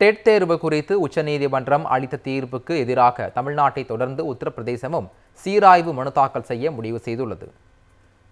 Dead தேர்வு குறித்து உச்சநீதிமன்றம் அளித்த தீர்ப்புக்கு எதிராக தமிழ்நாட்டை தொடர்ந்து உத்தரப்பிரதேசமும் சீராய்வு மனு தாக்கல் செய்ய முடிவு செய்துள்ளது.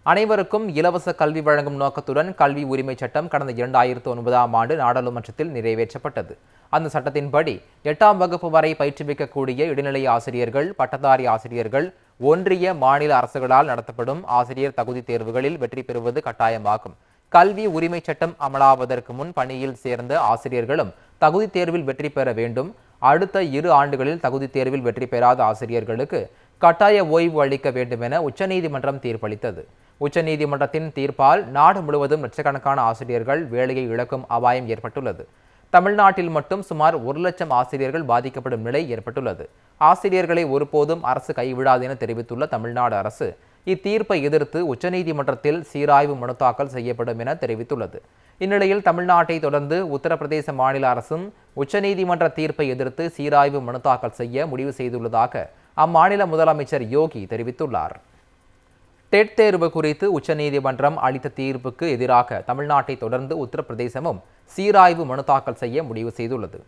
அனைவருக்கும் இலவச கல்வி வழங்கும் நோக்கத்துடன் கல்வி உரிமை சட்டம் கடந்த இரண்டாயிரத்து ஒன்பதாம் ஆண்டு நாடாளுமன்றத்தில் நிறைவேற்றப்பட்டது. அந்த சட்டத்தின்படி எட்டாம் வகுப்பு வரை பயிற்றுவிக்கக்கூடிய இடைநிலை ஆசிரியர்கள் பட்டதாரி ஆசிரியர்கள் ஒன்றிய மாநில அரசுகளால் நடத்தப்படும் ஆசிரியர் தகுதி தேர்வுகளில் வெற்றி பெறுவது கட்டாயமாகும். கல்வி உரிமை சட்டம் அமலாவதற்கு முன் பணியில் சேர்ந்த ஆசிரியர்களும் தகுதி தேர்வில் வெற்றி பெற வேண்டும். அடுத்த இரு ஆண்டுகளில் தகுதி தேர்வில் வெற்றி பெறாத ஆசிரியர்களுக்கு கட்டாய ஓய்வு அளிக்க வேண்டும் என உச்சநீதிமன்றம் தீர்ப்பளித்தது. உச்சநீதிமன்றத்தின் தீர்ப்பால் நாடு முழுவதும் லட்சக்கணக்கான ஆசிரியர்கள் வேலையை இழக்கும் அபாயம் ஏற்பட்டுள்ளது. தமிழ்நாட்டில் மட்டும் சுமார் ஒரு லட்சம் ஆசிரியர்கள் பாதிக்கப்படும் நிலை ஏற்பட்டுள்ளது. ஆசிரியர்களை ஒருபோதும் அரசு கைவிடாது என தெரிவித்துள்ள தமிழ்நாடு அரசு இத்தீர்ப்பை எதிர்த்து உச்சநீதிமன்றத்தில் சீராய்வு மனு தாக்கல் செய்யப்படும் என தெரிவித்துள்ளது. இந்நிலையில் தமிழ்நாட்டை தொடர்ந்து உத்தரப்பிரதேச மாநில அரசும் உச்சநீதிமன்ற தீர்ப்பை எதிர்த்து சீராய்வு மனு தாக்கல் செய்ய முடிவு செய்துள்ளதாக அம்மாநில முதலமைச்சர் யோகி தெரிவித்துள்ளார். டெட் தேர்வு குறித்து உச்சநீதிமன்றம் அளித்த தீர்ப்புக்கு எதிராக தமிழ்நாட்டை தொடர்ந்து உத்தரப்பிரதேசமும் சீராய்வு மனு தாக்கல் செய்ய முடிவு செய்துள்ளது.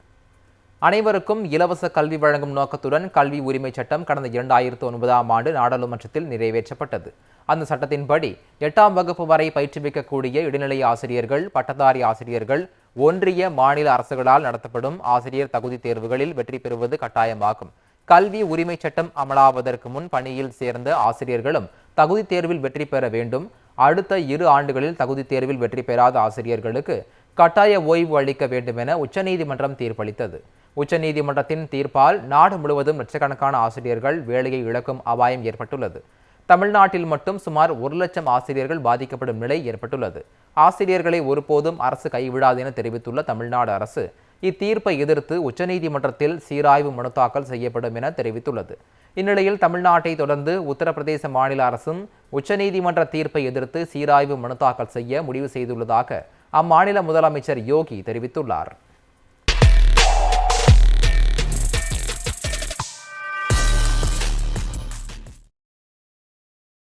அனைவருக்கும் இலவச கல்வி வழங்கும் நோக்கத்துடன் கல்வி உரிமை சட்டம் கடந்த இரண்டாயிரத்து ஒன்பதாம் ஆண்டு நாடாளுமன்றத்தில் நிறைவேற்றப்பட்டது. அந்த சட்டத்தின்படி எட்டாம் வகுப்பு வரை பயிற்றுவிக்கக்கூடிய இடைநிலை ஆசிரியர்கள் பட்டதாரி ஆசிரியர்கள் ஒன்றிய மாநில அரசுகளால் நடத்தப்படும் ஆசிரியர் தகுதி தேர்வுகளில் வெற்றி பெறுவது கட்டாயமாகும். கல்வி உரிமை சட்டம் அமலாவதற்கு முன் பணியில் சேர்ந்த ஆசிரியர்களும் தகுதி தேர்வில் வெற்றி பெற வேண்டும். அடுத்த இரு ஆண்டுகளில் தகுதி தேர்வில் வெற்றி பெறாத ஆசிரியர்களுக்கு கட்டாய ஓய்வு அளிக்க வேண்டும் என உச்சநீதிமன்றம் தீர்ப்பளித்தது. உச்சநீதிமன்றத்தின் தீர்ப்பால் நாடு முழுவதும் லட்சக்கணக்கான ஆசிரியர்கள் வேலையை இழக்கும் அபாயம் ஏற்பட்டுள்ளது. தமிழ்நாட்டில் மட்டும் சுமார் ஒரு லட்சம் ஆசிரியர்கள் பாதிக்கப்படும் நிலை ஏற்பட்டுள்ளது. ஆசிரியர்களை ஒருபோதும் அரசு கைவிடாது என தெரிவித்துள்ள தமிழ்நாடு அரசு இத்தீர்ப்பை எதிர்த்து உச்சநீதிமன்றத்தில் சீராய்வு மனு தாக்கல் செய்யப்படும் என தெரிவித்துள்ளது. இந்நிலையில் தமிழ்நாட்டை தொடர்ந்து உத்தரப்பிரதேச மாநில அரசும் உச்சநீதிமன்ற தீர்ப்பை எதிர்த்து சீராய்வு மனு தாக்கல் செய்ய முடிவு செய்துள்ளதாக அம்மாநில முதலமைச்சர் யோகி தெரிவித்துள்ளார்.